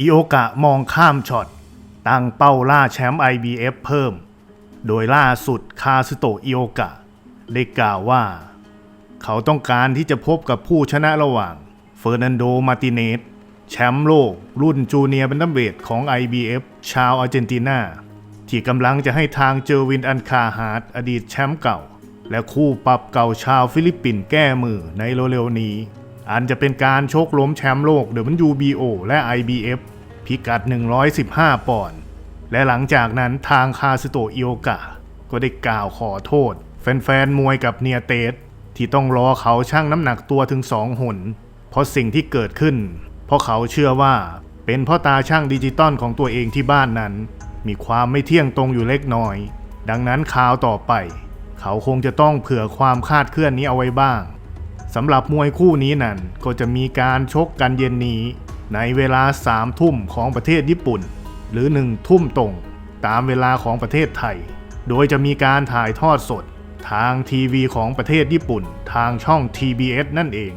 อิโอกะมองข้ามช็อต ตั้งเป้าล่าแชมป์ IBF เพิ่ม โดยล่าสุดคาซึโตอิโอกะ ได้กล่าวว่า เขาต้องการที่จะพบกับผู้ชนะระหว่างเฟอร์นันโด มาติเนสแชมป์โลก รุ่นจูเนียร์แบนตัมเวทของ IBF ชาวอาร์เจนตินาที่กำลังจะให้ทางเจอวินอันคาฮาร์ดอดีตแชมป์เก่า และคู่ปรับเก่าชาวฟิลิปปินส์แก้มือในเร็วๆนี้ อันจะเป็นการชกล้มแชมป์โลก WBO และ IBF พิกัด 115 ปอนด์และหลังจากนั้นทางคาซึโตอิโอกะ ก็ได้กล่าวขอโทษ แฟนๆ มวยกับเนียเตสที่ต้องรอเขาชั่งน้ำหนักตัวถึงสองหน เพราะสิ่งที่เกิดขึ้น เพราะเขาเชื่อว่าเป็นพ่อตาช่างดิจิตอลของตัวเองที่บ้านนั้น มีความไม่เที่ยงตรงอยู่เล็กน้อย ดังนั้นข่าวต่อไป เขาคงจะต้องเผื่อความคาดเคลื่อนนี้เอาไว้บ้าง สำหรับมวยคู่นี้นั้นก็จะมีการชกกันเย็นนี้ ในเวลาสามทุ่มของประเทศญี่ปุ่น หรือหนึ่งทุ่มตรง ตามเวลาของประเทศไทย โดยจะมีการถ่ายทอดสด ทางทีวีของประเทศญี่ปุ่น ทางช่อง TBS นั่นเอง